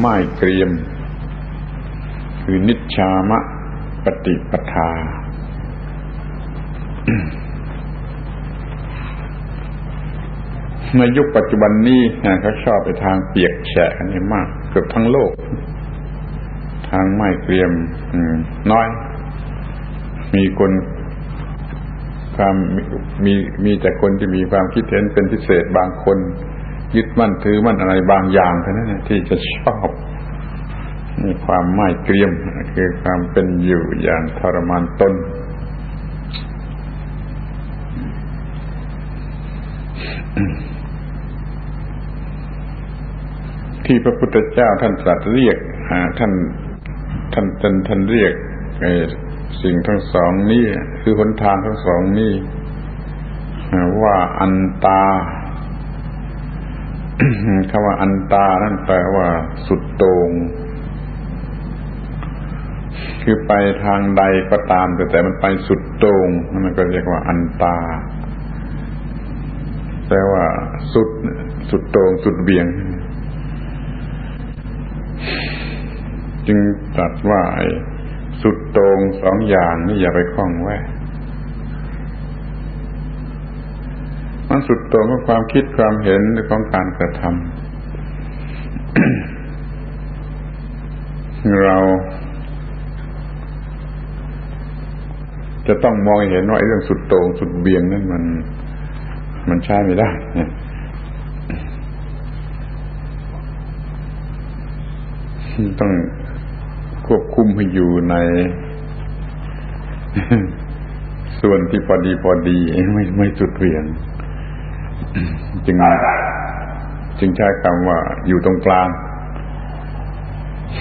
ไม้เกรียม คือนิชามะปฏิปทา ในยุคปัจจุบันนี้เขาชอบไปทางเปียกแฉะกันมาก เกือบทั้งโลก ทางไม้เกรียมน้อย มีคนความมีมีแต่คนที่มีความคิดเห็นเป็นพิเศษบางคน ยึดมั่นถือมั่นอะไรบางอย่างเท่านั้นที่จะชอบมีความไม่เกรียมคือความเป็นอยู่อย่างทรมานตนที่พระพุทธเจ้าท่านตรัสเรียกท่านท่านท่านท่านเรียกสิ่งทั้งสองนี้คือหนทางทั้งสองนี้ว่าอันตา คำว่าอันตา นั่นแปลว่า สุดโตง่งคือไปทางใดก็ตาม แต่แต่มันไปสุดโตง่งมันก็เรียกว่าอันตา แปลว่า สุด สุดโตง่งสุดเบี่ยง จึงตรัสว่าอ้สุดโต่งสองอย่างนี่อย่าไปคล้องแวะ มันสุดโต่งของความคิดความเห็นหรือของการกระทำเรา จะต้องมองเห็นว่าไอ้เรื่องสุดโต่งสุดเบี่ยงนั่นมัน มันใช้ไม่ได้ต้องควบคุมให้อยู่ใน ส่วนที่พอดีพอดีไม่ไม่สุดเวียง จึงจึงใช้คำว่าอยู่ตรงกลาง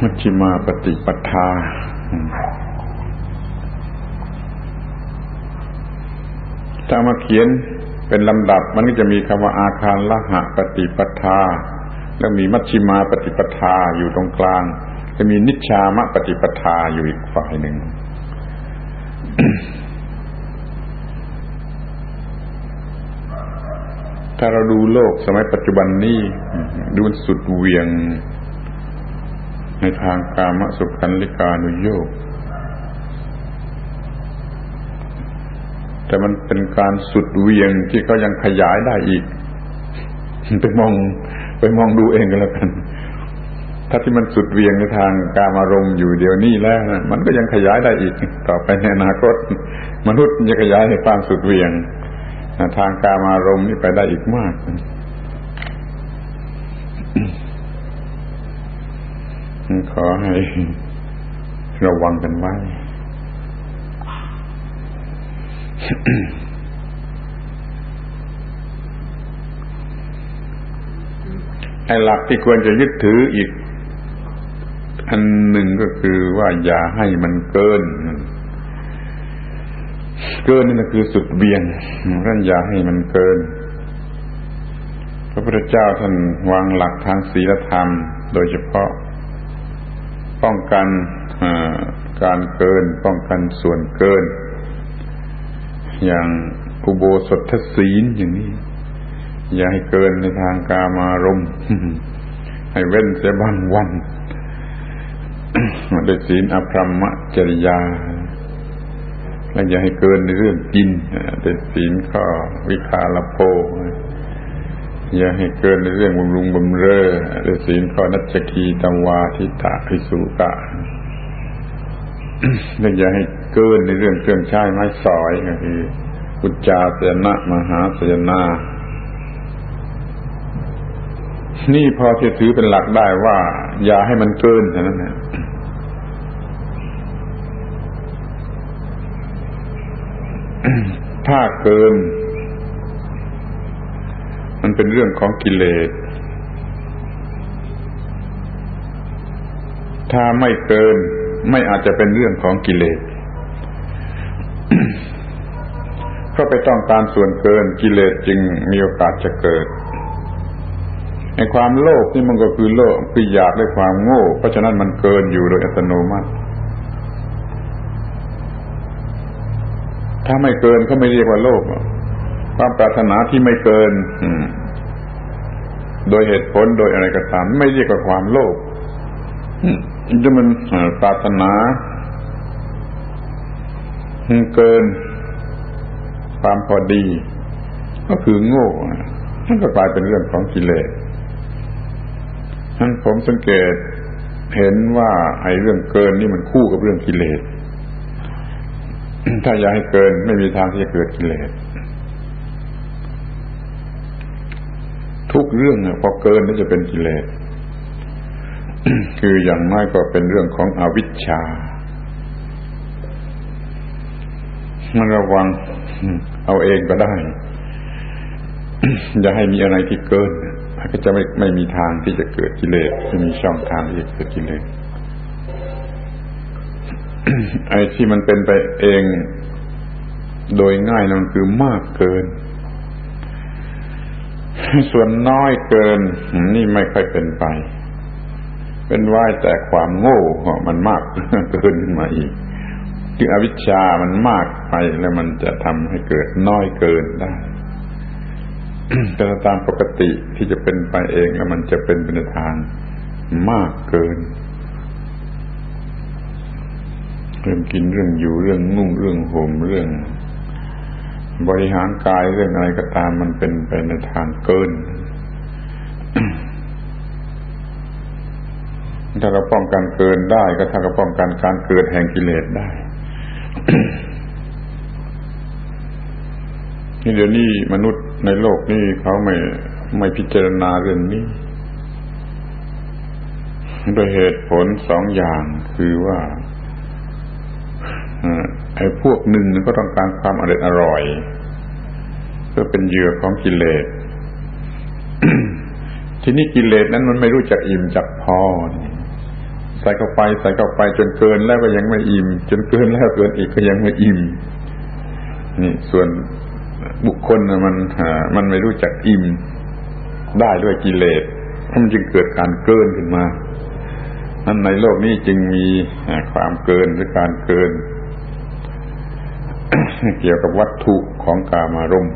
มัชฌิมาปฏิปทาถ้ามาเขียนเป็นลำดับมันก็จะมีคำว่าอาคารละหะปฏิปทา แล้วมีมัชฌิมาปฏิปทาอยู่ตรงกลาง จะมีนิชามะปฏิปทาอยู่อีกฝ่ายหนึ่ง ถ้าเราดูโลกสมัยปัจจุบันนี้ ดูมันสุดเวียง ในทางกามสุขันลิกานุโยกแต่มันเป็นการสุดเวียงที่เขายังขยายได้อีก ไปมองไปมองดูเองก็แล้วกัน ถ้าที่มันสุดเวียงในทางการอารมณ์อยู่เดี๋ยวนี้แล้วนะมันก็ยังขยายได้อีก ต่อไปในอนาคต มนุษย์จะขยายในความสุดเวียง ทางการอารมณ์นี่ไปได้อีกมาก ขอให้ระวังกันไว้ไอ้หลักที่ควรจะยึดถืออีก อันหนึ่งก็คือว่าอย่าให้มันเกิน เกินนี่นคือสุดเบียงท่านอย่าให้มันเกิน พระพุทธเจ้าท่านวางหลักทางศีลธรรม โดยเฉพาะ ป้องกันการเกิน ป้องกันส่วนเกิน อย่างอุโบสถศีลอย่างนี้ อย่าให้เกินในทางกามารมณ์ให้เว้นเสียบางวันด้วยศีลอภรรมจริยา และอย่าให้เกินในเรื่องกินด้วยศีลข้อวิคาลโพอย่าให้เกินในเรื่องบำรุงบำเรอด้วยศีลข้อนัจคีตวาทิตาพิสุกะและอย่าให้เกินในเรื่องเครื่องใช้ไม้สอยก็คืออุจจาสยนะมหาสยนานี่พอจะถือเป็นหลักได้ว่า อย่าให้มันเกินเท่านั้นนะ ถ้าเกิน มันเป็นเรื่องของกิเลส ถ้าไม่เกิน ไม่อาจจะเป็นเรื่องของกิเลสเพราะไปต้องการส่วนเกินกิเลสจึงมีโอกาสจะเกิดในความโลภนี่มันก็คือโลภคืออยากด้ความโง่ เพราะฉะนั้นมันเกินอยู่โดยอัตโนมัติ ถ้าไม่เกินเขาไม่เรียกว่าโลภความปรารถนาที่ไม่เกินโดยเหตุผลโดยอะไรก็ตามไม่เรียกว่าความโลภจะมันปรารถนาเกิน ความพอดี ก็คือโง่นั่นก็กลายเป็นเรื่องของกิเลสท่านผมสังเกตเห็นว่าไอ้เรื่องเกินนี่มันคู่กับเรื่องกิเลส ถ้าอยากให้เกิน ไม่มีทางที่จะเกิดกิเลสทุกเรื่องพอเกินนี่จะเป็นกิเลสคืออย่างน้อยก็เป็นเรื่องของอวิชชา มันระวัง เอาเองก็ได้ อย่าให้มีอะไรที่เกินก็จะไม่ไม่มีทางที่จะเกิดกิเลสไม่มีช่องทางที่จะเกิดกิเลส ไอ้ที่มันเป็นไปเอง โดยง่ายนั่นคือมากเกิน ส่วนน้อยเกิน นี่ไม่ค่อยเป็นไป เป็นว่ายแต่ความโง่มันมากเกินขึ้นมาอีกคืออวิชชามันมากไปแล้วมันจะทำให้เกิดน้อยเกินได้แต่ตามปกติที่จะเป็นไปเองแล้วมันจะเป็นเป็นทางมากเกิน เรื่องกินเรื่องอยู่เรื่องนุ่งเรื่องห่มเรื่อง บริหารกายเรื่องอะไรก็ตามมันเป็นไปในทางเกิน ถ้าเราป้องกันเกินได้ ก็ถ้าเราป้องกันการเกิดแห่งกิเลสได้นี่เดี๋ยวนี้มนุษย์ในโลกนี้เขาไม่ไม่พิจารณาเรื่องนี้โดยเหตุผลสองอย่างคือว่า ไอ้พวกหนึ่งก็ต้องการความอร่อยอร่อยเพื่อเป็นเหยื่อของกิเลส ทีนี้กิเลสนั้นมันไม่รู้จักอิ่มจักพอ ใส่เข้าไปใส่เข้าไปจนเกินแล้วก็ยังไม่อิ่ม จนเกินแล้วเกินอีกก็ยังไม่อิ่ม นี่ส่วนบุคคลมันมันไม่รู้จักอิ่ม ได้ด้วยกิเลสมันจึงเกิดการเกินขึ้นมานั้นในโลกนี้จึงมีความเกินหรือการเกิน เกี่ยวกับวัตถุของกามารมณ์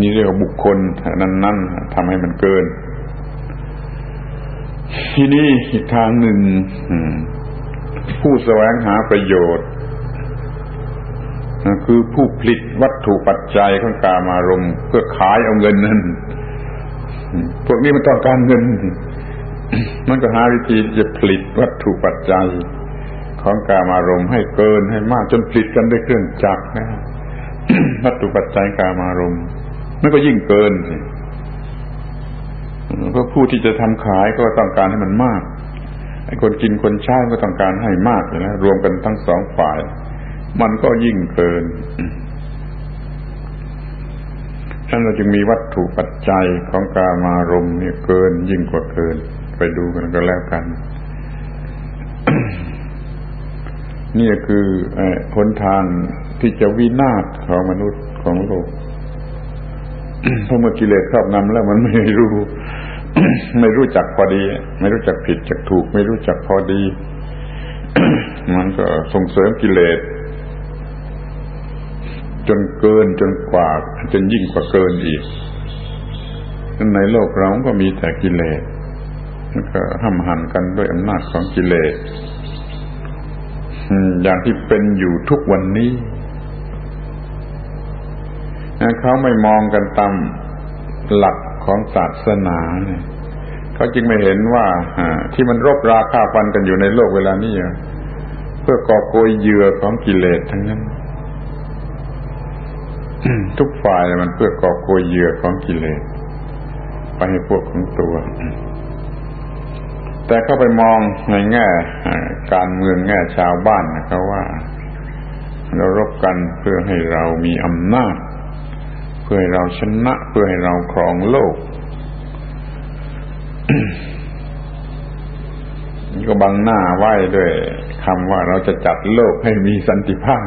นี่เรียกว่าบุคคลนั้นๆทำให้มันเกิน ที่นี่อีกทางหนึ่งผู้แสวงหาประโยชน์คือผู้ผลิตวัตถุปัจจัยของกามารมณ์เพื่อขายเอาเงินนั้นพวกนี้มันต้องการเงิน มันก็หาวิธีจะผลิตวัตถุปัจจัย ของกามารมณ์ให้เกินให้มากจนผลิตกันด้วยเครื่องจักรนะวัตถุปัจจัยกามารมณ์มันก็ยิ่งเกินสิเพราะผู้ที่จะทำขายก็ต้องการให้มันมากไอ้คนกินคนใช้ก็ต้องการให้มากเลยนะรวมกันทั้งสองฝ่าย มันก็ยิ่งเกินฉะนั้นเราจึงมีวัตถุปัจจัยของกามารมณ์เนี่ยเกินยิ่งกว่าเกิน ไปดูกันก็แล้วกัน นี่คือหนทางที่จะวินาศของมนุษย์ของโลกเพราะเมื่อกิเลสครอบงำแล้วมันไม่รู้ ไม่รู้จักพอดี ไม่รู้จักผิดจักถูก ไม่รู้จักพอดี มันก็ส่งเสริมกิเลส จนเกินจนกว่าจนยิ่งกว่าเกินอีกในโลกเราก็มีแต่กิเลสมันก็ห้ำหันกันด้วยอำนาจของกิเลส อย่างที่เป็นอยู่ทุกวันนี้เขาไม่มองกันตามหลักของศาสนาเนี่ยเขาจึงไม่เห็นว่าที่มันรบราฆ่าฟันกันอยู่ในโลกเวลานี้เพื่อกอบโกยเหยื่อของกิเลสทั้งนั้นทุกฝ่ายมันเพื่อกอบโกยเหยื่อของกิเลสไปให้พวกของตัว แต่เขาไปมองในแง่การเมืองแง่ชาวบ้านนะเขาว่า เรารบกันเพื่อให้เรามีอำนาจ เพื่อให้เราชนะเพื่อให้เราครองโลกนี่ก็บังหน้าไหว้ด้วยคำว่าเราจะจัดโลกให้มีสันติภาพ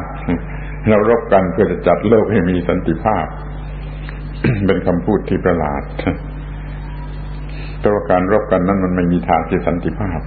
เรารบกันเพื่อจะจัดโลกให้มีสันติภาพ เป็นคำพูดที่ประหลาด แต่ว่าการรบกันนั้นมันไม่มีทางที่สันติภาพ